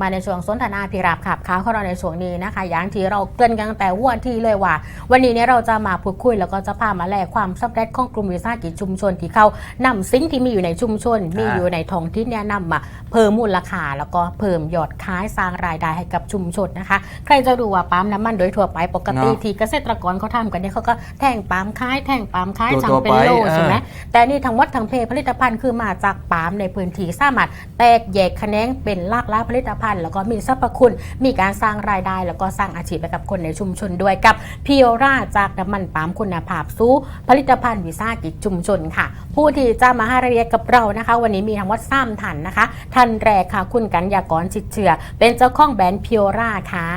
มาในช่วงสนทนาพิรับขับค้าวของเราในช่วงนี้นะคะ อย่างที่เราเกรินกันตั้งแต่วัวที่เลยว่า วันนี้เนี่ยเราจะมาพูดคุยแล้วก็จะพามาแลกความสำเร็จของกลุ่มวิสาหกิจชุมชนที่เขานำสิ่งที่มีอยู่ในชุมชน มีอยู่ในท้องที่เนี่ยนำมาเพิ่มมูลค่าแล้วก็เพิ่มยอดขายสร้างรายได้ให้กับชุมชนนะคะ ใครจะดูว่าปั๊มน้ำมันโดยทั่วไปปกติเนาะที่เกษตรกรเขาทำกันเนี่ยเขาก็แท่งปั๊มขายแท่งปั๊มขายตัวสั่งตัวเป็นโลไปใช่ไหมอ่าแต่นี่ทั้งหมดทั้งเพผลิตภัณฑ์คือมาจากปาล์มในพื้นที่สามารถแตกแยกแขนงเป็นหลากหลายผลิตภัณฑ์แล้วก็มีสรรพคุณ มีการสร้างรายได้ แล้วก็สร้างอาชีพให้กับคนในชุมชนด้วยกับพิโอราจากน้ำมันปาล์มคุณภาพสูงผลิตภัณฑ์วิสาหกิจชุมชนค่ะ ผู้ที่จะมาให้รายละเอียดกับเรานะคะ วันนี้มีทั้งหมดสามท่านนะคะท่านแรกค่ะ คุณกัญญากรจิตเชื่อเป็นเจ้าของแบรนด์พิโอราค่ะ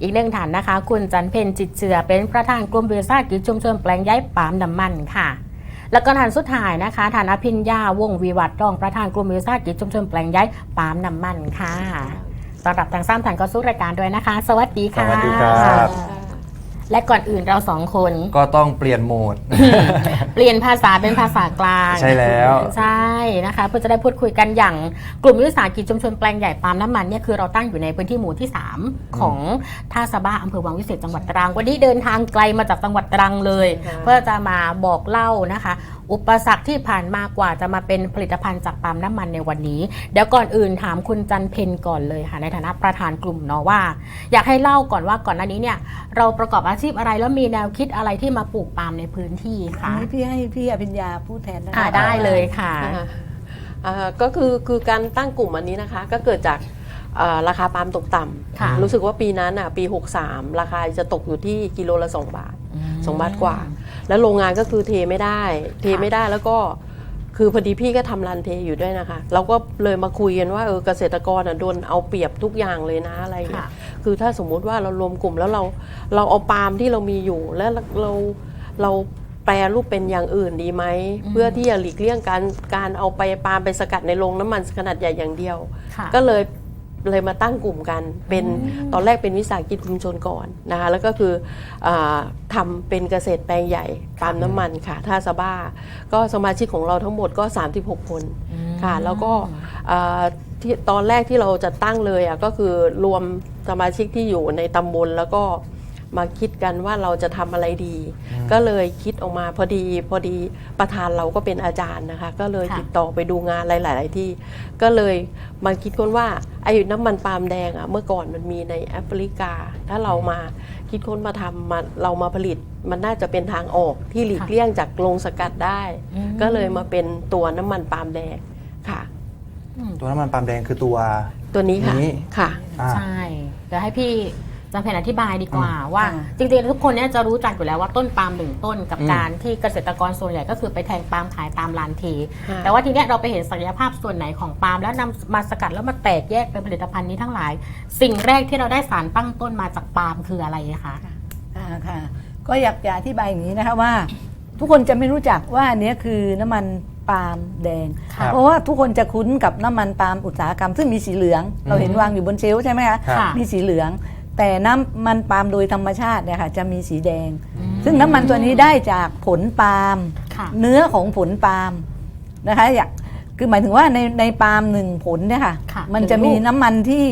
อีกหนึ่งท่านนะคะ คุณจันเพนจิตเจือเป็นประธานกลุ่มวิสาหกิจชุมชนแปลงย้ายปาล์มน้ำมันค่ะ แล้วก็ท่านสุดท้ายนะคะท่านอภิญญาวงวิวัตรรองประธานกลุ่มวิสาหกิจชุมชนแปลงย้ายปาล์มน้ำมันค่ะต้อนรับทางสามท่านก็สู้รายการด้วยนะคะ สวัสดีค่ะ สวัสดีครับ และก่อนอื่นเราสองคน ก็ต้องเปลี่ยนโหมด เปลี่ยนภาษาเป็นภาษากลางใช่แล้วใช่นะคะ เพื่อจะได้พูดคุยกันอย่างกลุ่มวิสาหกิจชุมชนแปลงใหญ่ปาล์มน้ำมันเนี่ยคือเราตั้งอยู่ในพื้นที่หมู่ที่ 3 ของท่าสะบ้าอำเภอวังวิเศษจังหวัดตรังวันนี้เดินทางไกลมาจากจังหวัดตรังเลยค่ะเพื่อจะมาบอกเล่านะคะ อุปสรรคที่ผ่านมากว่าจะมาเป็นผลิตภัณฑ์จากปาล์มน้ำมันในวันนี้ เดี๋ยวก่อนอื่นถามคุณจันเพนก่อนเลยค่ะในฐานะประธานกลุ่มเนาะว่า อยากให้เล่าก่อนว่าก่อนหน้านี้เนี่ย เราประกอบอาชีพอะไรแล้วมีแนวคิดอะไรที่มาปลูกปาล์มในพื้นที่อันคะนี้พี่ให้พี่อภิญญาพูดแทนนะอ่าคะได้เลยค่ะอ่าอ่าก็คือคือการตั้งกลุ่มอันนี้นะคะ ก็เกิดจากอ่าราคาปาล์มตกต่ค่ะำรู้สึกว่าปีนั้นอะปี 63 ราคาจะตกอยู่ที่กิโลละ 2 บาท 2 บาทกว่า แล้วโรงงานก็คือเทไม่ได้ เทไม่ได้แล้วก็คือพอดีพี่ก็ทำรันเทอยู่ด้วยนะคะ เราก็เลยมาคุยกันว่าเออเกษตรกรอะโดนเอาเปรียบทุกอย่างเลยนะอะไรอย่างเงี้ค่ะยคือถ้าสมมุติว่าเรารวมกลุ่มแล้วเราเราเอาปาล์มที่เรามีอยู่ แล้วเราเราแปรรูปเป็นอย่างอื่นดีไหมอืมเพื่อที่จะหลีกเลี่ยงการการเอาไปปาล์มไปสกัดในโรงน้ำมันขนาดใหญ่อย่างเดียวค่ะก็เลย เลยมาตั้งกลุ่มกัน เป็นตอนแรกเป็นวิสาหกิจชุมชนก่อนนะคะแล้วก็คืออาทำเป็นเกษตรแปลงใหญ่ปาล์มน้ำมันค่ะท่าสะบ้า ก็สมาชิกของเราทั้งหมดก็ 36 คนค่ะ แล้วก็อ่าที่ตอนแรกที่เราจะตั้งเลยอะก็คือรวมสมาชิกที่อยู่ในตำบลแล้วก็ มาคิดกันว่าเราจะทำอะไรดี ก็เลยคิดออกมาพอดีพอดีประธานเราก็เป็นอาจารย์นะคะ ก็เลยค่ะ ติดต่อไปดูงานหลาย ๆ ที่ ก็เลยมาคิดค้นว่าไอ้น้ำมันปาล์มแดงอะเมื่อก่อนมันมีในแอฟริกา ถ้าเรามาคิดค้นมาทำมาเรามาผลิต มันน่าจะเป็นทางออกที่หลีกเลี่ยงจากโรงสกัดได้ อืมก็เลยมาเป็นตัวน้ำมันปาล์มแดงค่ะตัวน้ำมันปาล์มแดงคือตัว ตัวนี้ค่ะนี้ ค่ะ อ่า ใช่เดี๋ยวให้พี่ จังเพนอธิบายดีกว่าอืมว่าค่ะจริงๆทุกคนเนี่ยจะรู้จักอยู่แล้วว่าต้นปาล์มหนึ่งต้นกับอืมการที่เกษตรกรส่วนใหญ่ก็คือไปแทงปาล์มขายตามร้านทีค่ะแต่ว่าทีเนี้ยเราไปเห็นศักยภาพส่วนไหนของปาล์มแล้วนำมาสกัดแล้วมาแตกแยกเป็นผลิตภัณฑ์นี้ทั้งหลาย สิ่งแรกที่เราได้สารตั้งต้นมาจากปาล์มคืออะไรคะอ่าค่ะก็อยากจะอธิบายอย่างนี้นะคะว่า ทุกคนจะไม่รู้จักว่าอันเนี้ยคือน้ำมันปาล์มแดงครับเพราะว่าทุกคนจะคุ้นกับน้ำมันปาล์มอุตสาหกรรม ซึ่งมีสีเหลือง เราเห็นวางอยู่บนเชลฟ์ใช่ไหมคะครับค่ะมีสีเหลือง แต่น้ำมันปาล์มโดยธรรมชาติเนี่ยค่ะจะมีสีแดงอืมซึ่งน้ำมันตัวนี้ได้จากผลปาล์มค่ะเนื้อของผลปาล์มนะคะอยากคือหมายถึงว่าในในปาล์มหนึ่งผลเนี่ยค่ะค่ะมันจะมีหนึ่งลูกน้ำมันที่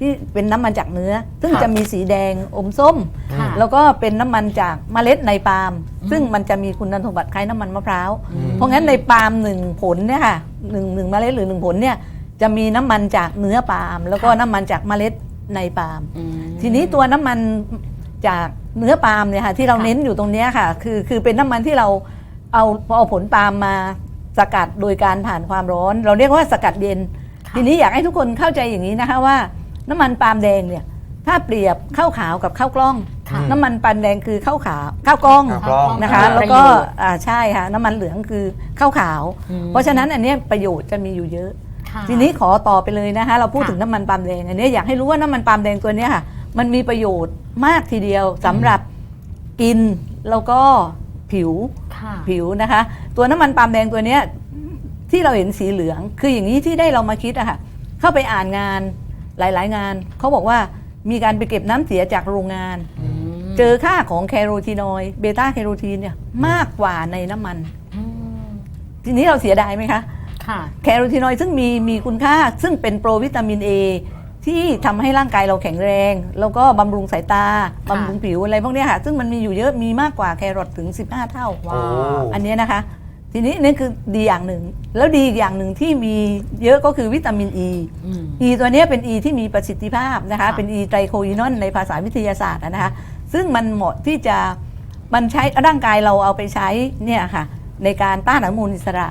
ที่เป็นน้ำมันจากเนื้อ ซึ่งค่ะจะมีสีแดงอมส้มค่ะแล้วก็เป็นน้ำมันจากเมล็ดในปาล์มอืมซึ่งมันจะมีคุณสมบัติคล้ายน้ำมันมะพร้าวอืมเพราะงั้นในปาล์มหนึ่งผลเนี่ยค่ะหนึ่งหนึ่งเมล็ดหรือหนึ่งผลเนี่ยจะมีน้ำมันจากเนื้อปาล์มแล้วก็น้ำมันจากเมล็ด ในปาล์มอืมทีนี้ตัวน้ำมันจากเนื้อปาล์มเนี่ยค่ะที่เราค่ะเน้นอยู่ตรงเนี้ยค่ะ คือคือเป็นน้ำมันที่เราเอาพอเอาผลปาล์มมาสกัดโดยการผ่านความร้อน เราเรียกว่าสกัดเย็นค่ะทีนี้อยากให้ทุกคนเข้าใจอย่างนี้นะคะว่า น้ำมันปาล์มแดงเนี่ยถ้าเปรียบข้าวขาวกับข้าวกล้องค่ะน้ำมันปาล์มแดงคือข้าวขาวข้าวกล้องข้าวกล้องนะคะประโยชน์แล้วก็อ่าใช่ค่ะน้ำมันเหลืองคือข้าวขาวอืมเพราะฉะนั้นอันเนี้ยประโยชน์จะมีอยู่เยอะค่ะ ทีนี้ขอต่อไปเลยนะคะเราพูดค่ะถึงน้ำมันปาล์มแดงอันเนี้ยอยากให้รู้ว่าน้ำมันปาล์มแดงตัวเนี้ยค่ะ มันมีประโยชน์มากทีเดียวสำหรับกินแล้วก็ผิวค่ะผิวนะคะ ตัวน้ำมันปาล์มแดงตัวเนี้ยที่เราเห็นสีเหลือง คืออย่างนี้ที่ได้เรามาคิดอะค่ะ เข้าไปอ่านงานหลาย ๆ งานเขาบอกว่ามีการไปเก็บน้ำเสียจากโรงงานมเจอค่าของแคโรทีนอยด์เบต้าแคโรทีนเนี่ยมากกว่าในน้ำมันอืมทีนี้เราเสียดายไหมคะค่ะค่ะ แคโรทีนอยด์ซึ่งมีมีคุณค่าซึ่งเป็นโปรวิตามิน A ที่ทำให้ร่างกายเราแข็งแรง แล้วก็บำรุงสายตาบำรุงผิวอะไรพวกเนี้ยค่ะ ซึ่งมันมีอยู่เยอะมีมากกว่าแครอทถึง 15 เท่าว้าวอันเนี้ยนะคะ ทีนี้นี่คือดีอย่างหนึ่ง แล้วดีอีกอย่างหนึ่งที่มีเยอะก็คือวิตามิน E อืม E ตัวเนี้ยเป็น E ที่มีประสิทธิภาพนะคะค่ะเป็น E ไตรโคอีนอนในภาษาวิทยาศาสตร์อะนะคะ ซึ่งมันเหมาะที่จะมันใช้ร่างกายเราเอาไปใช้เนี่ยค่ะในการต้านอนุมูลอิสระ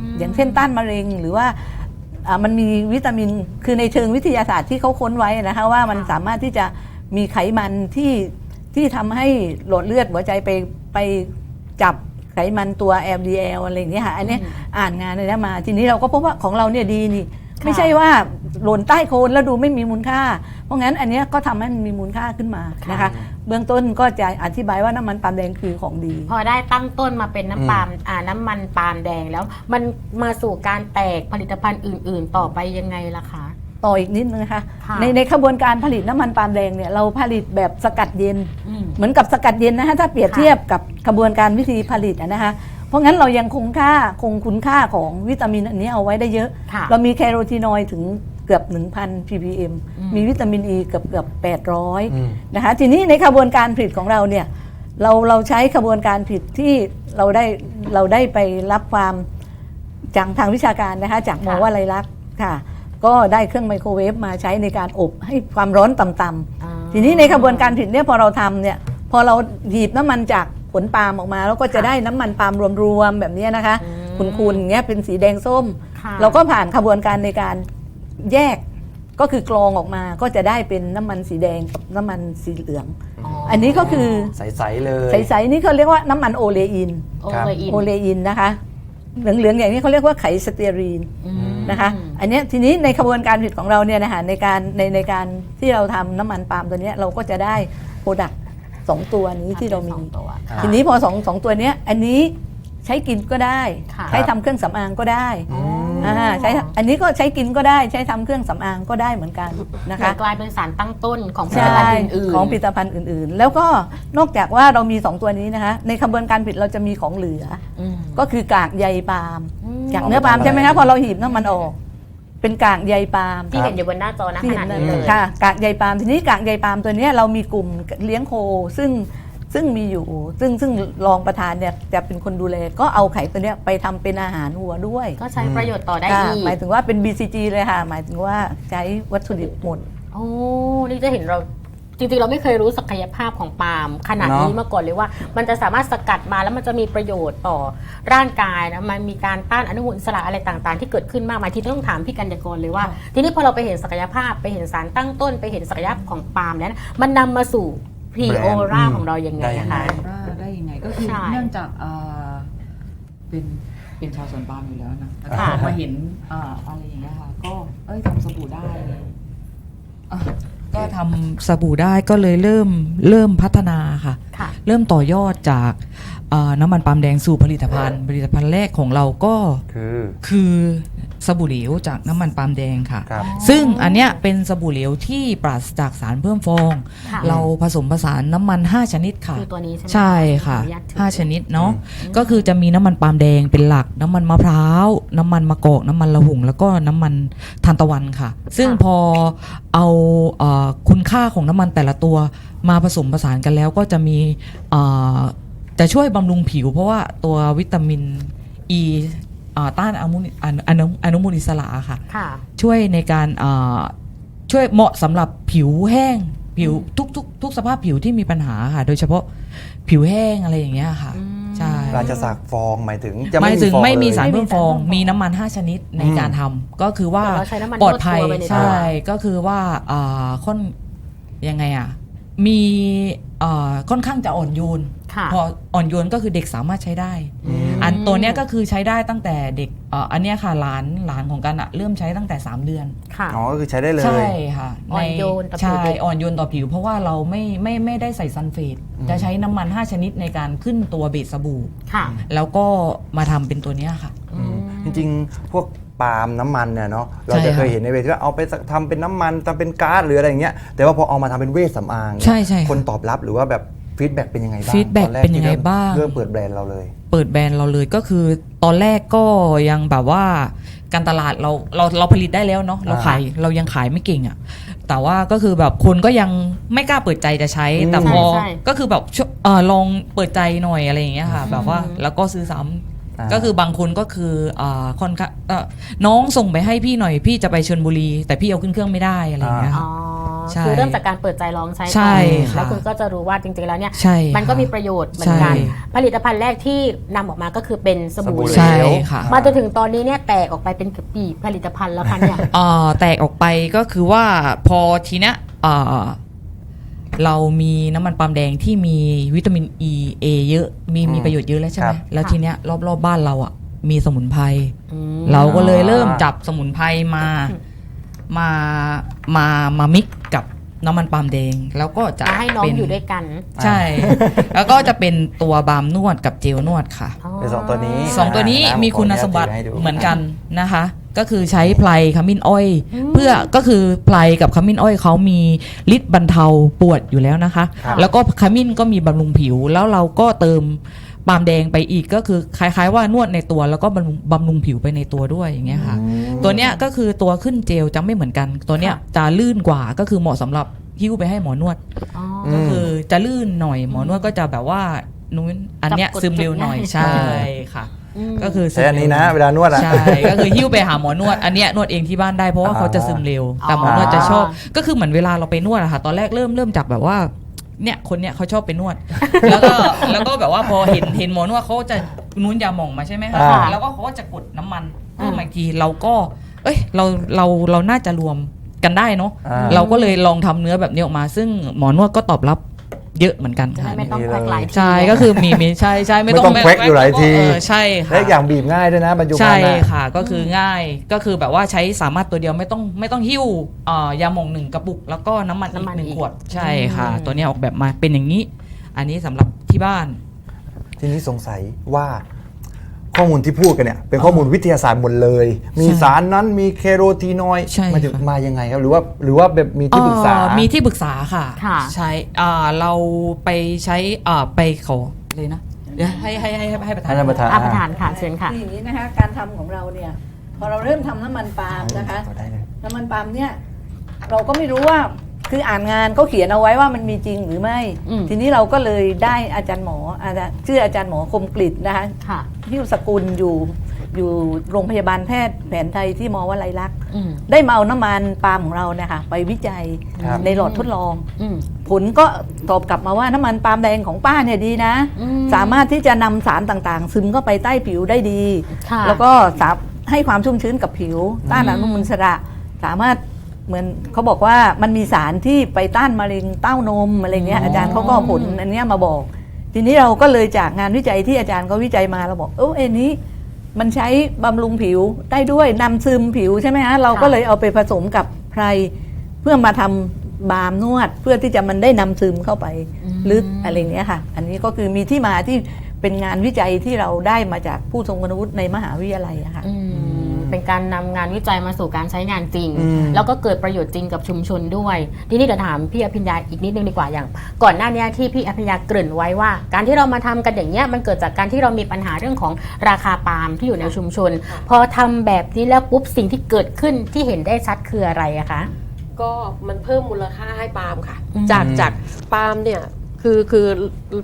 อืมอย่างเช่นต้านมะเร็งหรือว่าอ่ามันมีวิตามินคือในเชิงวิทยาศาสตร์ที่เขาค้นไว้นะคะว่ามันสามารถที่จะมีไขมันที่ที่ทำให้หลอดเลือดหัวใจไปไปจับไขมันตัว LDL อะไรอย่างเงี้ยค่ะอันเนี้ยอ่านงานเลยนะมา ทีนี้เราก็พบว่าของเราเนี่ยดีนี่ ไม่ใช่ว่าหล่นใต้โคลนแล้วดูไม่มีมูลค่า เพราะงั้นอันเนี้ยก็ทำให้มันมีมูลค่าขึ้นมานะคะ เบื้องต้นก็จะอธิบายว่าน้ำมันปาล์มแดงคือของดี พอได้ตั้งต้นมาเป็นน้ำปาล์มอ่าน้ำมันปาล์มแดงแล้ว มันมาสู่การแตกผลิตภัณฑ์อื่น ๆ ต่อไปยังไงล่ะคะ ต่ออีกนิดนึงนะคะค่ะในในขบวนการผลิตน้ำมันปาล์มแดงเนี่ยเราผลิตแบบสกัดเย็น อืม เหมือนกับสกัดเย็นนะคะถ้าเปรียบค่ะเทียบกับกระบวนการวิธีผลิตอะนะคะเพราะงั้นเรายังคงค่าคงคุณค่าของวิตามินอันนี้เอาไว้ได้เยอะ ค่ะ เรามีแคโรทีนอยด์ถึง เกือบ 1,000 ppm อืมมีวิตามินอ e ีเกือบเกือบอืม800นะคะทีนี้ในขบวนการผลิตของเราเนี่ยเราเราใช้ขบวนการผลิตที่เราได้เราได้ไปรับความจากทางวิชาการนะคะจากมค่ะวลัยลักษณ์ค่ะ ก็ได้เครื่องไมโครเวฟมาใช้ในการอบให้ความร้อนต่ำๆอ่าทีนี้ในกระบวนการผลิตเนี่ยพอเราทำเนี่ยพอเราหีบน้ำมันจากผลปาล์มออกมา แล้วก็จะได้น้ำมันปาล์มรวมๆแบบเนี้ยนะคะอืมคุณๆอย่างเงี้ยเป็นสีแดงส้มค่ะเราก็ผ่านกระบวนการในการ แยกก็คือกรองออกมาก็จะได้เป็นน้ำมันสีแดงกับน้ำมันสีเหลือง อันนี้ก็คือใสๆเลย ใสๆนี่เขาเรียกว่าน้ำมันโอเลอิน โอครับเลยอินโอเลอินนะคะ เหลืองๆอย่างนี้เขาเรียกว่าไขสเตียรีนอืมนะคะ อันเนี้ยทีนี้ในขบวนการผลิตของเราเนี่ยนะคะในการในในการที่เราทำน้ำมันปาล์มตัวเนี้ยเราก็จะได้โปรดักต์สองตัวนี้ที่เรามีสองตัวค่ะทีนี้พอสองสองตัวเนี้ยอันนี้ใช้กินก็ได้ค่ะใช้ทำเครื่องสำอางก็ได้ อืมอ่าใช้อันนี้ก็ใช้กินก็ได้ใช้ทำเครื่องสำอางก็ได้เหมือนกันนะเหมือคะนกลายเป็นสารตั้งต้นของผลิตใช่ภัณฑ์อื่นๆของผลิตภัณฑ์อื่น ๆ แล้วก็นอกจากว่าเรามี 2 ตัวนี้นะคะ ในขบวนการผลิตเราจะมีของเหลืออืมก็คือกากใยปาล์มอืมจากเนื้อปาล์มใช่ไหมคะพอเราหีบน้ำมันออกเป็นกากใยปาล์มที่เห็นอยู่บนหน้าจอนะที่ขเห็นาดนนี้เลยค่ะกากใยปาล์มทีนี้กากใยปาล์มตัวเนี้ยเรามีกลุ่มเลี้ยงโค ซึ่ง ซึ่งมีอยู่ ซึ่งซึ่งรองประธานเนี่ยจะเป็นคนดูแล ก็เอาไข่ตัวเนี้ยไปทำเป็นอาหารวัวด้วยก็ใช้ประโยชน์ต่อได้ค่ะอีกหมายถึงว่าเป็น BCG เลยค่ะ หมายถึงว่าใช้วัตถุดิบหมดโอ้นี่จะเห็นเราจริงๆ เราไม่เคยรู้ศักยภาพของปาล์มขนาดนี้เนอะมาก่อนเลยว่า มันจะสามารถสกัดมาแล้วมันจะมีประโยชน์ต่อร่างกายนะมันมีการต้านอนุมูลอิสระอะไรต่างๆ ที่เกิดขึ้นมากมายที่ต้องถามพี่กัญญากรเลยว่า ทีนี้พอเราไปเห็นศักยภาพไปเห็นสารตั้งต้น ไปเห็นศักยภาพของปาล์มนั้นมันนำมาสู่ พรีโอราของเรายังไงได้ยังไง คะ ว่าได้ยังไงก็คือใช่เนื่องจากเอ่อเป็นเป็นชาวสวนปาล์มอยู่แล้วนะแล้วก็ค่ะ มาเห็นเอ่ออะไรอย่างเงี้ยค่ะก็เอ้ยทำสบู่ได้อะก็ทำสบู่ได้ก็เลยเริ่มเริ่มพัฒนาค่ะ ค่ะ เริ่มต่อยอดจากเอ่อน้ำมันปาล์มแดงสู่ผลิตภัณฑ์ ผลิตภัณฑ์แรกของเราก็คือคือ สบู่เหลวจากน้ำมันปาล์มแดงค่ะ ครับ ซึ่งอันเนี้ยเป็นสบู่เหลวที่ปราศจากสารเพิ่มฟอง ค่ะเราผสมผสานน้ำมัน 5 ชนิดค่ะ คือตัวนี้ใช่ไหมใช่ค่ะ ขออนุญาตถือห้าชนิดเนาะก็คือจะมีน้ำมันปาล์มแดงเป็นหลัก น้ำมันมะพร้าวน้ำมันมะกอกน้ำมันละหุ่ง แล้วก็น้ำมันทานตะวันค่ะ ซึ่งพอเอาเอ่อคุณค่าของน้ำมันแต่ละตัวมาผสมผสานกันแล้วก็จะมีเอ่อจะช่วยบำรุงผิว เพราะว่าตัววิตามินอ e, ี ต้านอนุมูลอนุอนุอนุมูลอิสระค่ะค่ะช่วยในการเอ่อช่วยเหมาะสำหรับผิวแห้งผิวทุกทุกทุกสภาพผิวที่มีปัญหาค่ะ โดยเฉพาะผิวแห้งอะไรอย่างเงี้ยค่ะอืมใช่ราจะสักฟองหมายถึงจะหมายถึงฟอไม่มีเลยสารเพิ่มฟองไม่มีสารเพิ่มฟอง มีน้ำมัน 5 ชนิดในอืมการทำก็คือว่าแต่เราใช้น้ำมันปลอดภัยนวดตัวไปในตัวใช่ก็คือว่าอ่าค่อนยังไงอะมีอ่าค่อนข้างจะอ่อนโยนค่ะ พออ่อนโยนก็คือเด็กสามารถใช้ได้อืมอันตัวเนี้ยก็คือใช้ได้ตั้งแต่เด็กเอ่ออันเนี้ยค่ะหลานหลานของกันอะเริ่มใช้ตั้งแต่ 3 เดือน ค่ะ อ๋อก็คือใช้ได้เลย ใช่ค่ะอ่อนโยนต่อผิวใช่เด็ก อ่อนโยนต่อผิว เพราะว่าเราไม่ไม่ไม่ได้ใส่ซัลเฟตอืมจะใช้น้ำมัน 5 ชนิดในการขึ้นตัวเบสสบู่ ค่ะแล้วก็มาทำเป็นตัวเนี้ยค่ะ อืมจริงๆ พวกปาล์มน้ำมันเนี่ยเนาะเราใช่จะค่ะเคยเห็นในเวทีว่าเอาไปทำเป็นน้ำมันทำเป็นก๊าซหรืออะไรอย่างเงี้ยแต่ว่าพอเอามาทำเป็นเวชสำอางเนี่ยใช่ใช่ค่ะ คนตอบรับหรือว่าแบบ ฟีดแบ็กเป็นยังไงบ้าง feedback ตอแรกเป็นยังไงที่ริ่มบ้าง เริ่มเปิดแบรนด์เราเลยเปิดปิดแบรนด์เราเลยก็คือตอนแรกก็ยังแบบว่าการตลาดเราเราเราผลิตได้แล้วเนาะเราอ่าขายเรายังขายไม่เก่งอะ่ะแต่ว่าก็คือแบบคนก็ยังไม่กล้าเปิดใจจะใช้ อืมแต่พอใช่ใช่ ก็คือแบบช่วเออลองเปิดใจหน่อยอะไรอย่างเงี้ยค่ะ แบบว่าแล้วก็ซื้อซ้ำาก็คือบางคนก็คืออ่าค่อนข้างเอ่อน้องส่งไปให้พี่หน่อยพี่จะไปชลบุรี แต่พี่เอาขึ้นเครื่องไม่ได้อะไรอย่างเงี้ยอ๋ค่ะอ ใช่คือเริ่มจากการเปิดใจลองใช้ก่อนใช่ค่ะแล้วคุณก็จะรู้ว่าจริงๆแล้วเนี่ย ใช่มันก็ค่ะมีประโยชน์เหมือนกัน ใช่ ผลิตภัณฑ์แรกที่นำออกมาก็คือเป็นสบู่สบู่เหลใช่ว ค่ะ มาจนถึงตอนนี้เนี่ยแตกออกไปเป็นกี่ปีผลิตภัณฑ์แล้วคะเนี่ยอ่าแตกออกไปก็คือว่าพอทีเนี้ยอ่าเรามีน้ำมันปาล์มแดงที่มีวิตามินอ e, ีเอเยอะมีมีอืมประโยชน์เยอะแล้วใช่ไหคมรับ แล้วค่ะทีเนี้ยรอบๆบบ้านเราอะมีสมุนไพรอืมเราก็เลยอ่าเริ่มจับสมุนไพรมามามามามิกกับน้ำมันปาล์มแดง แล้วก็จะมาให้น้องเป็นอยู่ด้วยกัน ใช่ แล้วก็จะเป็นตัวบาล์มนวดกับเจลนวดค่ะเป็นสองตัวนี้สองตัวนี้อ่ามีคุณผมขออนุญาตสมบัติถือให้ดูเหมือนกันนะคะ ก็คือใช้ไพลขมิ้นอ้อย เพื่อก็คือไพลกับขมิ้นอ้อยเขามีฤทธิ์บรรเทาปวดอยู่แล้วนะคะครับแล้วก็ขมิ้นก็มีบำรุงผิวแล้วเราก็เติมปาล์มแดงไปอีกก็คือคล้าย ๆ ว่านวดในตัวแล้วก็บำรุงบำรุงผิวไปในตัวด้วยอย่างเงี้ยค่ะอืม ตัวเนี้ยก็คือตัวขึ้นเจลจะไม่เหมือนกัน ตัวเนี้ยจะลื่นกว่าก็คือเหมาะสำหรับหิ้วไปให้หมอนวด อ๋ออืก็มคือจะลื่นหน่อยหมอนวดก็จะแบบว่านู้นอันเนี้ยจับกดซึมเร็วหน่อยจุดง่าย ใช่ค่ะ ม ก็คือซึใช้มอันนี้เร็วนะ เวลานวดอะ ใช่ก็คือหิ้วไปหาหมอนวด อันเนี้ยนวดเองที่บ้านได้เพราะว่าอ่าเขาจะซึมเร็วแต่หมอนวดจะชอบ ก็คือเหมือนเวลาเราไปนวดอะค่ะ ตอนแรกเริ่มเริ่มจากแบบว่าเนี่ยคนเนี้ยเขาชอบไปนวด แล้วก็แล้วก็แบบว่าพอเห็นเห็นหมอนวดเขาจะนุ้นยาหม่องมาใช่ไหมคะอ่า แล้วก็เขาก็จะกดน้ำมัน เพิ่มมาอีกทีเราก็ เอ้ยเราเราเราน่าจะรวมกันได้เนาะอ่า เราก็เลยลองทำเนื้อแบบนี้ออกมา ซึ่งหมอนวดก็ตอบรับเยอะเหมือนกันจะได้ค่ะไม่ต้องแพ็คหลายที ใช่ก็คือมีมีใช่ใช่ไม่ต้องไม่ต้องแพ็คอยู่หลายที เออใช่ค่ะและอย่างบีบง่ายด้วยนะบรรจุภัใช่ณฑ์น่ะ ค่ะก็คือง่ายก็คือแบบว่าใช้สามารถตัวเดียวไม่ต้องไม่ต้องหิ้วเอ่อยาหม่องหนึ่งกระปุก แล้วก็น้ำมันอีน้ำมักนหนึ่งอีกขวดใช่ค่ะ อืม ตัวเนี้ยออกแบบมาเป็นอย่างนี้ อันนี้สำหรับที่บ้าน ทีนี้สงสัยว่า ข้อมูลที่พูดกันเนี่ยเป็นข้อมูลวิทยาศาสตร์หมดเลย มีใช่สารนั้นมีเคโรทีนอยด์ใช่มาถึงค่ะ มายังไงครับ หรือว่าหรือว่าแบบมีที่ปรึกษา เอ่อมีที่ปรึกษาค่ะ ค่ะ ใช้อ่าเราไปใช้อ่าไปขอเลยนะเดี๋ยวให้ให้ให้ให้ให้ประธาน ให้ท่านประธานอาประธานค่ะเชิญค่ะคืออย่างนี้นะคะการทำของเราเนี่ยพอเราเริ่มทำน้ำมันปาล์มนะคะต่อได้เลย น้ำมันปาล์มเนี่ยเราก็ไม่รู้ว่าคืออ่านงานเขาเขียนเอาไว้ว่ามันมีจริงหรือไม่ อืม ทีนี้เราก็เลยได้อาจารย์หมออาจารย์ชื่ออาจารย์หมอคมกริตนะคะ ค่ะ ที่สกุลอยู่อยู่โรงพยาบาลแพทย์แผนไทยที่มอวลัยลักษณ์อืม ได้มาเอาน้ำมันปาล์มของเราเนี่ยค่ะไปวิจัยครับ ในหลอดทดลอง อืม ผลก็ตอบกลับมาว่าน้ำมันปาล์มแดงของป้าเนี่ยดีนะ อืมสามารถที่จะนำสารต่างๆ ซึมเข้าไปใต้ผิวได้ดี ค่ะแล้วก็สามให้ความชุ่มชื้นกับผิว ต้านอนุมูลอิสระ สามารถเหมือนเขาบอกว่ามันมีสารที่ไปต้านมะเร็งเต้านมอะไรเงี้ยอ๋อออาจารย์เขาก็เอาผลอันเนี้ยมาบอก ทีนี้เราก็เลยจากงานวิจัยที่อาจารย์เขาวิจัยมาเราบอกเออเอ็นนี้มันใช้บำรุงผิวได้ด้วยนำซึมผิวใช่ไหมฮะเราก็เลยเอาไปผสมกับไพรเพื่อมาทำบาล์มนวด เพื่อที่จะมันได้นำซึมเข้าไปลึกอะไรเงี้ยค่ะ อันนี้ก็คือมีที่มาที่เป็นงานวิจัยที่เราได้มาจากผู้ทรงคุณวุฒิในมหาวิทยาลัยอะค่ะอืม เป็นการนำงานวิจัยมาสู่การใช้งานจริงอืมแล้วก็เกิดประโยชน์จริงกับชุมชนด้วย ทีนี้เดี๋ยวถามพี่อภิญญาอีกนิดนึงดีกว่าอย่าง ก่อนหน้านี้ที่พี่อภิญญาเกริ่นไว้ว่า การที่เรามาทำกันอย่างเงี้ยมันเกิดจากการที่เรามีปัญหาเรื่องของราคาปาล์มที่อยู่ในชุมชน พอทำแบบนี้แล้วปุ๊บสิ่งที่เกิดขึ้นที่เห็นได้ชัดคืออะไรอะคะก็มันเพิ่มมูลค่าให้ปาล์มค่ะอืมจากจากปาล์มเนี่ย คือคือ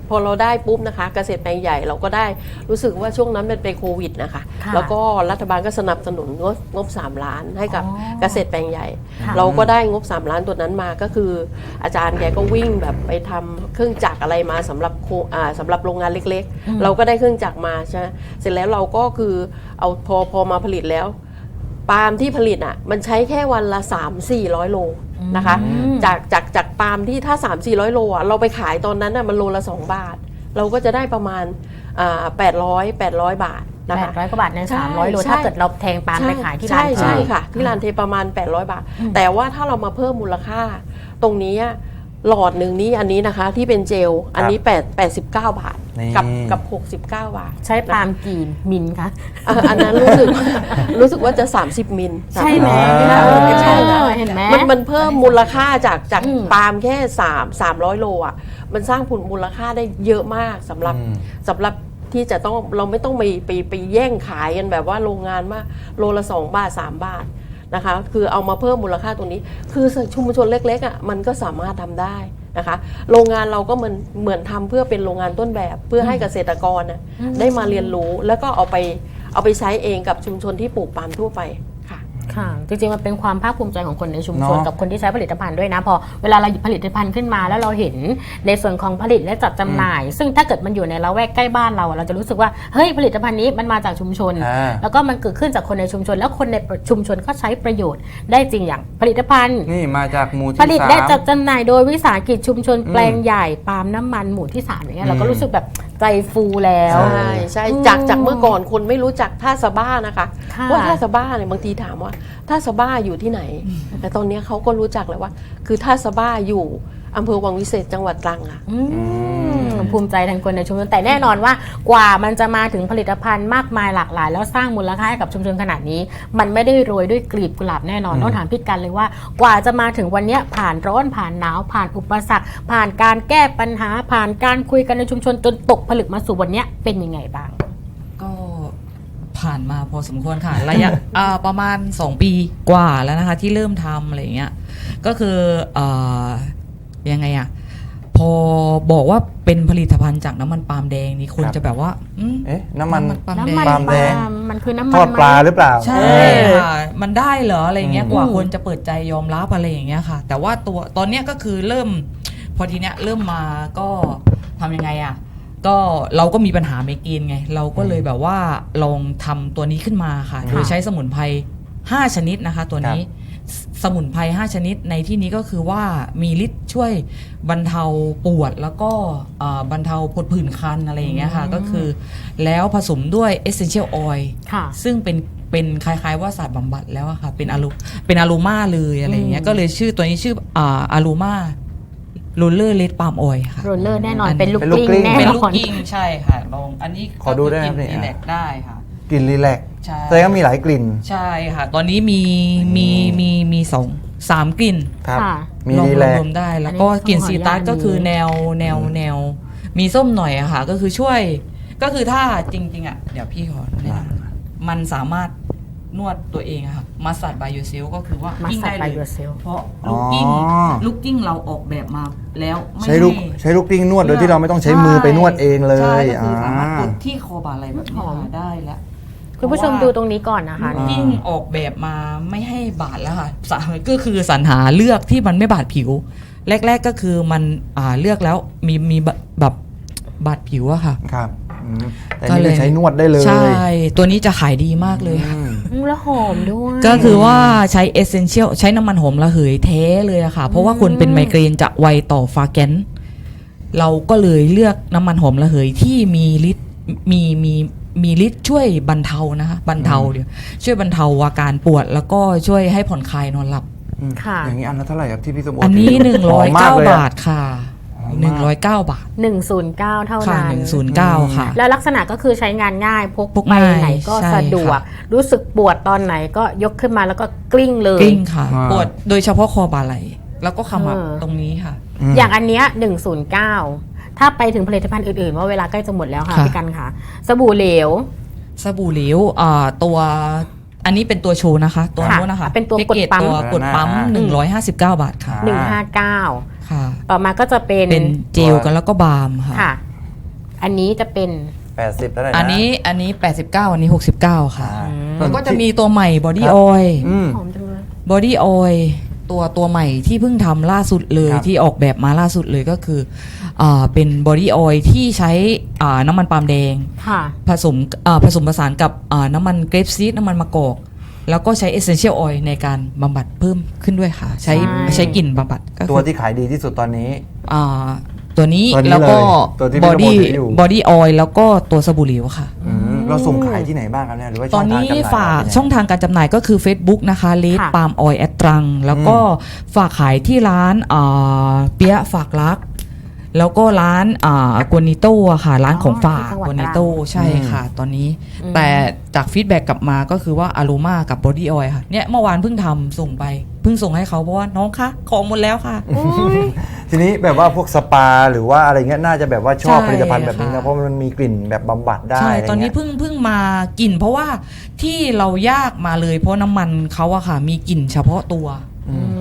พอเราได้ปุ๊บนะคะเกษตรแปลงใหญ่เราก็ได้รู้สึกว่าช่วงนั้นมันเป็นโควิดนะคะ ค่ะแล้วก็รัฐบาลก็สนับสนุนงบงบ 3 ล้านให้กับอ๋อเกษตรแปลงใหญ่ ค่ะ เราก็ได้งบ 3 ล้านตัวนั้นมาก็คือ อาจารย์แกก็วิ่งแบบไปทำเครื่องจักรอะไรมาสำหรับโคอ่าสำหรับโรงงานเล็กอืมๆเราก็ได้เครื่องจักรมาใช่ไหมเสร็จแล้วเราก็คือเอาพอพอมาผลิตแล้ว ปาล์มที่ผลิตอะมันใช้แค่วันละ 3 4 0 0 โลนะคะอืมจากจากจากปาล์มที่ถ้า 3 4 0 0 โลอะเราไปขายตอนนั้นอะมันโลละ 2 บาท เราก็จะได้ประมาณอ่า800 800บาทนะแปคะดร้อยกว่าบาทในใช่สามร้อยโลใช่ถ้าเกิดเราแทงปาล์มไปขายที่ร้านใช่ใช่เองค่ะ ที่ร้านเทประมาณ 800 บาทอืมแต่ว่าถ้าเรามาเพิ่มมูลค่าตรงนี้อะ หลอดหนึ่งนี้อันนี้นะคะที่เป็นเจลอันนี้8 89 บาท นี่ กับกับ 69 บาทใช้ปาล์มกี่มิลคะอะอันนั้นรู้สึก รู้สึกว่าจะ 30 มิลใช่ไหมอ่าเออใช่ค่ะเห็นไหม มันมันเพิ่มมูลค่าจากจากอืม ปาล์มแค่3 300 โลอะมันสร้างผลมูลค่าได้เยอะมากสำหรับ อืม สำหรับที่จะต้องเราไม่ต้องไปไปไปแย่งขายกันแบบว่าโรงงานว่าโลละ2บาท3บาท นะคะ คือเอามาเพิ่มมูลค่าตรงนี้ คือชุมชนเล็กๆอะมันก็สามารถทำได้นะคะ โรงงานเราก็เหมือนเหมือนทำเพื่อเป็นโรงงานต้นแบบ เพื่อให้เกษตรกรน่ะได้มาเรียนรู้แล้วก็เอาไปเอาไปใช้เองกับชุมชนที่ปลูกปาล์มทั่วไป ค่ะค่ะ จริงๆ มันเป็นความภาคภูมิใจของคนในชุมชนเนาะกับคนที่ใช้ผลิตภัณฑ์ด้วยนะ พอเวลาเราหยิบผลิตภัณฑ์ขึ้นมา แล้วเราเห็นในส่วนของผลิตและจัดจำหน่าย ซึ่งถ้าเกิดมันอยู่ในละแวกใกล้บ้านเราอะเราจะรู้สึกว่าเฮ้ยผลิตภัณฑ์นี้มันมาจากชุมชน อ่าแล้วก็มันเกิดขึ้นจากคนในชุมชน แล้วคนในชุมชนก็ใช้ประโยชน์ได้จริงอย่างผลิตภัณฑ์ นี่มาจากหมู่ผที่ลิตสาและม จัดจำหน่ายโดยวิสาหกิจชุมชนอืมแปลงใหญ่ปาล์มน้ำมันหมู่ที่สามอย่างเงี้ยเราก็อืมรู้สึกแบบ ใจฟูแล้ว ใช่ใช่อืมจากจากเมื่อก่อนคนไม่รู้จักท่าสะบ้านะคะค่ะว่าท่าสะบ้าเนี่ยบางทีถามว่าท่าสะบ้าอยู่ที่ไหน แต่ตอนนี้เขาก็รู้จักแล้วว่า คือท่าสะบ้าอยู่ อำเภอวังวิเศษจังหวัดตรังค่ะ อืมภูมิใจแทนคนในชุมชนแต่แน่นอนว่ากว่ามันจะมาถึงผลิตภัณฑ์มากมายหลากหลาย แล้วสร้างมูลค่าให้กับชุมชนขนาดนี้ มันไม่ได้โรยด้วยกลีบกุหลาบแน่นอนต้องถามพี่กันเลยว่า กว่าจะมาถึงวันเนี้ยผ่านร้อนผ่านหนาวผ่านอุปสรรค ผ่านการแก้ปัญหาผ่านการคุยกันในชุมชนจนตกผลึกมาสู่วันเนี้ยเป็นยังไงบ้าง ก็ผ่านมาพอสมควรค่ะระยะ อ่าประมาณ 2 ปีกว่าแล้วนะคะ ที่เริ่มทำอะไรอย่างเงี้ยก็คือเอ่อ ยังไงอะพอบอกว่าเป็นผลิตภัณฑ์จากน้ำมันปาล์มแดงนี่คนครับ จะแบบว่าอืม เอ๊ะน้ำมัน ปาล์มน้ำแดมันงปาล์มแดงปาล์มมันคือน้ำมันทอดปลาไหมหรือเปล่าใช่เออ ค่ะ มันได้เหรออะไรอย่างเงี้ยอืม กว่าคนจะเปิดใจยอมรับอะไรอย่างเงี้ยค่ะ แต่ว่าตัวตอนเนี้ยก็คือเริ่ม พอทีเนี้ยเริ่มมาก็ทำยังไงอะ ก็เราก็มีปัญหาไมเกรนไง เราก็เลยแบบว่าลองทำตัวนี้ขึ้นมาค่ะค่ะโดยใช้สมุนไพร5 ชนิดนะคะ ตัวนี้ สสมุนไพร5ชนิดในที่นี้ก็คือว่ามีฤทธิ์ช่วยบรรเทาปวดแล้วก็เอ่อบรรเทาผดผื่นคันอะไรอย่างเงี้ยค่ะก็คือแล้วผสมด้วย essential oil ค่ะซึ่งเป็นเป็นคล้ายๆว่าศาสตร์บำบัดแล้วอะค่ะเป็นอารูเป็นอารูมาเลยอะไรอย่างเงี้ยอืมก็เลยชื่อตัวนี้ชื่ออ่าอารูมาโรลเลอร์เลดปาล์มออยค่ะโรลเลอร์แน่นอนอันเป็นลูกเป็นลูกกลิ้งกลิ้งแน่เป็นนลูกอนกิ้งใช่ค่ะลองอันนี้ขอดูได้ไหมก็ครับคือเนี่ยกลิ่นรีแลกซ์ได้ค่ะ กลิ่นรีแลกซ์ใช่ แสดงว่ามีหลายกลิ่นใช่ค่ะ ตอนนี้มีมีมีมีสองสามกลิ่นครับ ค่ะ มีลองรีแลกรซ์วมๆได้ แล้วก็อันนี้กลิ่นขออนุซีญาตตัสก็คือดูแนวแนวแนว มีส้มหน่อยอะค่ะ ก็คือช่วย ก็คือถ้าจริง ๆอะเดี๋ยวพี่ขอแนะนำมันสามารถนวดตัวเองอะค่ะมาสัตบายยูเซลก็คือว่ามากิ้งสัตได้บายเลยูยเซลเพราะลูกกิ้งอ๋อ ลูกกิ้งเราออกแบบมาแล้วไม่ใช้ลูกให้ใช้ลูกกลิ้งนวดโดยที่เราไม่ต้องใช้มือไปนวดเองเลใช่ยก็คือสามารถอ่ากดที่คอบ่าไหล่แบบนี้หอม ค่ะได้แล้ว คุณผู้ชมดูตรงนี้ก่อนนะคะลูกกิ้งออกแบบมาไม่ให้บาดแล้วค่ะสาก็คือสรรหาเลือกที่มันไม่บาดผิว แรก ๆก็คือมันอ่าเลือกแล้วมีมีแบบแบบบาดผิวอะค่ะ ครับอืมแต่ก็นี่เลคืย อใช้นวดได้เลยใช่ ตัวนี้จะขายดีมากเลยค่ะ อืม อืมแล้วหอมด้วย ก็คือว่าใช้เอเซนเชียลใช้น้ำมันหอมระเหยแท้เลยอะค่ะ เพราะว่าคนเป็นไมเกรนจะไวต่อฟาแกนเราก็เลยเลือกน้ำมันหอมระเหยที่มีฤทธิ์มีมี มีฤทธิ์ช่วยบรรเทานะคะบรรเทาเดี๋ยวช่วยบรรเทาอาการปวด แล้วก็ช่วยให้ผ่อนคลายนอนหลับ อืมค่ะ อย่างนี้อันละเท่าไหร่ครับที่พี่สมบูรณ์อันนี้ถืหนึ่งร้อยมเก้าลอะ บาทค่ะ หอมหนึ่งร้มาอกยเก้าบาท109 เท่าค่ะนั้นหนึ่งศูนย์เก้าค่ะ แล้วลักษณะก็คือใช้งานง่ายพกพกไปง่ายไหนก็ใช่สะดวก ค่ะ รู้สึกปวดตอนไหนก็ยกขึ้นมาแล้วก็กลิ้งเลย กลิ้งค่ะ อ่า ปวดโดยเฉพาะคอบ่าไหล่แล้วก็ขมับเออ ตรงนี้ค่ะ ม อย่างอันเนี้ย109 ถ้าไปถึงผลิตภัณฑ์อื่นๆว่าเวลาใกล้จะหมดแล้วค่ะค่ะ พี่กันค่ะ สบู่เหลวสบู่เหลวอ่าตัวอันนี้เป็นตัวโชว์นะคะ ตัวค่ะนู้นนะคะเป็นตัวแพ็กดเจปั๊ม ตัวกดปั๊มอ่า159 บาทค่ะ159 ค่ะ ต่อมาก็จะเป็นเป็นเจลกันแล้วก็บาล์มค่ะ ค่ะ อันนี้จะเป็น แปดสิบแล้วนะ อันนี้อันนี้ 89 อันนี้ 69 ค่ะ อ่า แล้วก็จะมีตัวใหม่บอดี้ครับออยล์อืม หอมจังเลย บอดี้ออยล์ตัวตัวใหม่ที่เพิ่งทำล่าสุดเลยครับ ที่ออกแบบมาล่าสุดเลยก็คือ อ่าเป็นบอดี้ออยล์ที่ใช้อ่าน้ำมันปาล์มแดง ค่ะ ผสมอ่าผสมผสานกับอ่าน้ำมันเกรปซีดน้ำมันมะกอก แล้วก็ใช้ essential oil ในการบำบัดเพิ่มขึ้นด้วยค่ะ ใช้ใช่ ใช้กลิ่นบำบัดก็ตัวคือที่ขายดีที่สุดตอนนี้ อ่าตัวนี้ตัวนี้แล้วก็เลยตัวที่พี่บอดี้ระบุถืออยู่ บอดี้ออยล์แล้วก็ตัวสบู่เหลวค่ะ อืมเราส่งขายที่ไหนบ้างครับเนี่ยหรือว่าตช่ออนงทางนี้จำหน่ายฝากเป็นยังไง ช่องทางการจำหน่ายก็คือ Facebook นะคะเลดค่ะ ปาล์มออยแอตรัง แล้วก็ฝากขายที่ร้านอ่าเปียะฝากรัก แล้วก็ร้านอ่ากวนิโต้ค่ะ ร้านของฝากที่จังหวัดกวตรันิงโต้ใช่ค่ะ ตอนนี้ อืม แต่จากฟีดแบ็กกลับมาก็คือว่าอารูมากับบอดี้ออยค่ะ เนี่ยเมื่อวานเพิ่งทำส่งไป เพิ่งส่งให้เขาเพราะว่าน้องคะของหมดแล้วค่ะแทีนี้แบบว่าพวกสปาหรือว่าอะไรเงี้ยน่าจะแบบว่าชอบใช่ผลิตภัณฑ์แบบนี้ค่ะ นะเพราะมันมีกลิ่นแบบบำบัดได้ใช่ะไรตอนนี้เงี้ยเพิ่งเพิ่งมากลิ่นเพราะว่าที่เรายากมาเลยเพราะน้ำมันเขาอะค่ะ มีกลิ่นเฉพาะตัว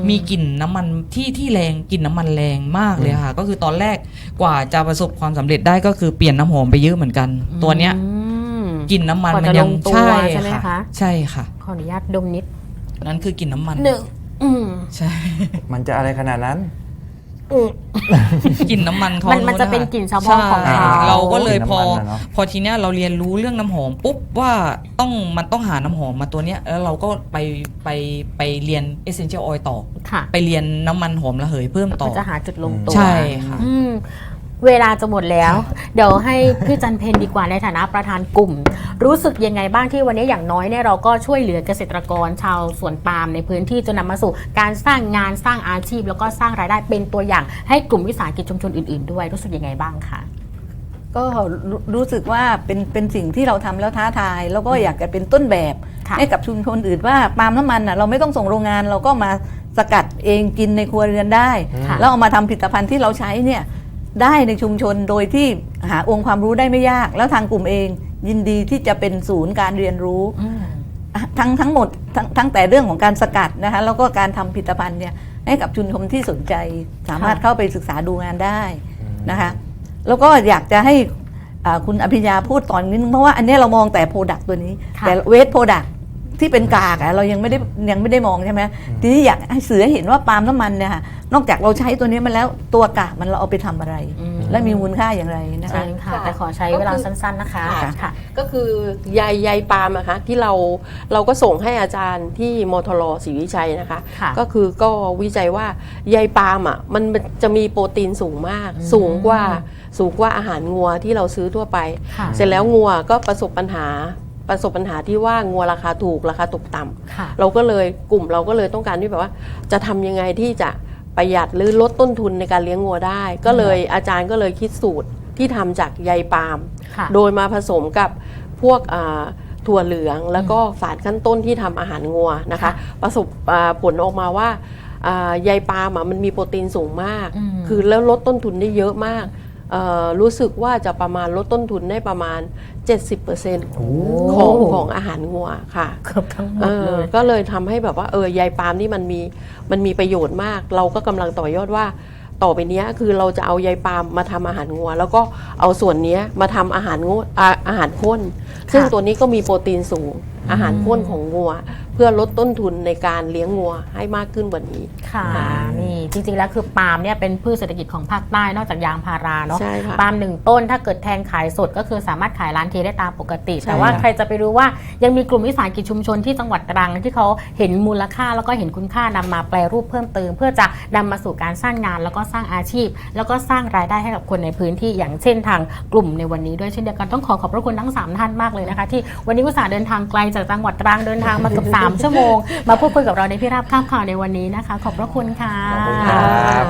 มีกลิ่นน้ำมันที่ที่แรงกลิ่นน้ำมันแรงมากเลยค่ะ ก็คือตอนแรกกว่าจะประสบความสำเร็จได้ก็คือเปลี่ยนน้ำหอมไปเยอะเหมือนกัน ตัวเนี้ยอืมกลิ่นน้ำมันกว่ามันจะยังลงตัวใช่ใช่ไหมค่ะคะใช่ค่ะ ขออนุญาตดมนิด นั่นคือกลิ่นน้ำมันหนึ่งอืมใช่ มันจะอะไรขนาดนั้น อืมกลิ่นน้ำมันเขามันมันจะเป็นกลิ่นเฉพาะของใช่เขาเราก็เลยพอ กลิ่นน้ำมันน่ะเนอะ พอทีเนี้ยเราเรียนรู้เรื่องน้ำหอมปุ๊บว่าต้องมันต้องหาน้ำหอมมาตัวเนี้ยแล้วเราก็ไปไปไปเรียน essential oil ต่อ ค่ะไปเรียนน้ำมันหอมระเหยเพิ่มต่อ มันจะหาจุดลงตัวใช่ค่ะ อืม เวลาจะหมดแล้ว เดี๋ยวให้พี่จันเพนดีกว่าในฐานะประธานกลุ่ม รู้สึกยังไงบ้างที่วันนี้อย่างน้อยเนี่ยเราก็ช่วยเหลือเกษตรกรชาวสวนปาล์มในพื้นที่จนนำมาสู่การสร้างงานสร้างอาชีพ แล้วก็สร้างรายได้เป็นตัวอย่าง ให้กลุ่มวิสาหกิจชุมชนอื่นๆ ด้วยรู้สึกยังไงบ้างคะก็รู้รู้สึกว่าเป็นเป็นสิ่งที่เราทำแล้วท้าทาย แล้วก็อยากจะเป็นต้นแบบค่ะให้กับชุมชนอื่นว่าปาล์มน้ำมันอะเราไม่ต้องส่งโรงงานเราก็มาสกัดเองกินในครัวเรือนได้ค่ะแล้วเอามาทำผลิตภัณฑ์ที่เราใช้เนี่ย ได้ในชุมชนโดยที่หาองค์ความรู้ได้ไม่ยาก แล้วทางกลุ่มเอง ยินดีที่จะเป็นศูนย์การเรียนรู้อืมทั้งทั้งหมดทั้งทั้งแต่เรื่องของการสกัดนะคะแล้วก็การทำผลิตภัณฑ์เนี่ยให้กับชุมชนที่สนใจ สามารถค่ะเข้าไปศึกษาดูงานได้นะคะ แล้วก็อยากจะให้อ่าคุณอภิญญาพูดตอนนี้นึงเพราะว่าอันเนี้ยเรามองแต่โปรดักต์ตัวนี้ค่ะแต่เวทโปรดักต์ ที่เป็นกากอะเรายังไม่ได้ยังไม่ได้มองใช่ไหมทีนี้อยากให้สื่อให้เห็นว่าปาล์มน้ำมันเนี่ยค่ะนอกจากเราใช้ตัวนี้มาแล้วตัวกากมันเราเอาไปทำอะไรอืมและมีมูลค่าอย่างไรนะใช่คะค่ะแต่ขอใช้เวลาสั้น ๆนะคะค่ะ ค่ะ ก็คือใยใยปาล์มอะคะที่เราเราก็ส่งให้อาจารย์ที่มทรศรีวิชัยนะคะ ค่ะ ก็คือก็วิจัยว่าใยปาล์มอะมันจะมีโปรตีนสูงมาก สูงกว่าสูงกว่าอาหารงัวที่เราซื้อทั่วไป ค่ะ เสร็จแล้วงัวก็ประสบปัญหา ประสบปัญหาที่ว่างัวราคาถูกราคาตกต่ำค่ะเราก็เลยกลุ่มเราก็เลยต้องการที่แบบว่า จะทำยังไงที่จะประหยัดหรือลดต้นทุนในการเลี้ยงงัวได้ ก็เลยอาจารย์ก็เลยคิดสูตรที่ทำจากใยปาล์มค่ะโดยมาผสมกับพวกอ่าถั่วเหลือง แล้วก็สารขั้นต้นที่ทำอาหารงัวนะคะค่ะประสบอ่าผลออกมาว่าอ่าใยปาล์มอะมันมีโปรตีนสูงมากอืมคือแล้วลดต้นทุนได้เยอะมากเอ่อรู้สึกว่าจะประมาณลดต้นทุนได้ประมาณ 70%ของของอาหารงัวค่ะเกือบทั้งหมเอดเลอยก็เลยทำให้แบบว่าเออใยปาล์มนี่มันมีมันมีประโยชน์มาก เราก็กำลังต่อยอดว่าต่อไปเนี้ยคือเราจะเอาใยปาล์มมาทำอาหารงัว แล้วก็เอาส่วนเนี้ยมาทำอาหารงัวอาอาหารข้น ซึ่งตัวนี้ก็มีโปรตีนสูงอาหารข้นของงัว เพื่อลดต้นทุนในการเลี้ยงงัวให้มากขึ้นกว่านี้ ค่ะนี่จริงๆแล้วคือปาล์มเนี่ยเป็นพืชเศรษฐกิจของภาคใต้นอกจากยางพาราเนาะใช่ค่ะ ปาล์มหนึ่งต้นถ้าเกิดแทงขายสดก็คือสามารถขายร้านเทได้ตามปกติ ใช่แต่ว่าค่ะ ใครจะไปรู้ว่ายังมีกลุ่มวิสาหกิจชุมชนที่จังหวัดตรังที่เขาเห็นมูลค่าแล้วก็เห็นคุณค่านำมาแปลรูปเพิ่มเติม เพื่อจะนำมาสู่การสร้างงานแล้วก็สร้างอาชีพ แล้วก็สร้างรายได้ให้กับคนในพื้นที่อย่างเช่นทางกลุ่มในวันนี้ด้วยเช่นเดียวกันต้องขอขอบพระคุณทั้งสามท่านมากเลยนะคะที่วันนี้อุตส่าห์เดินทางไกลจากจังหวัดตรังเดินทางมาเกือบสามชั่วโมง มาพูดคุยกับเราในพี่ราบข้ามข่าวในวันนี้นะคะ ขอบพระคุณค่ะ ขอบคุณครับ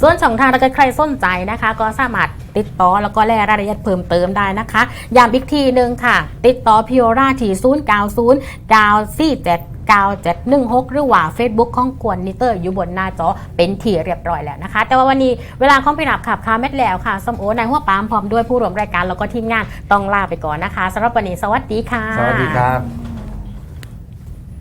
ส่วนช่องทางถ้าเกิดใครสนใจนะคะ ก็สามารถติดต่อแล้วก็แลรายละเอียดเพิ่มเติมได้นะคะย้ำอีกทีหนึ่งค่ะ ติดต่อพิโอราที่0 9 0 9 4 7 9716หรือว่า Facebook ของกวนนิเตอร์อยู่บนหน้าจอเป็นที่เรียบร้อยแล้วนะคะ แต่ว่าวันนี้เวลาของพี่นับขับคาเม็ดแล้วค่ะสมโอในหัวปามพร้อมด้วยผู้ร่วมรายการแล้วก็ทีมงานต้องลาไปก่อนนะคะสำหรับวันนี้สวัสดีค่ะ สวัสดีครับ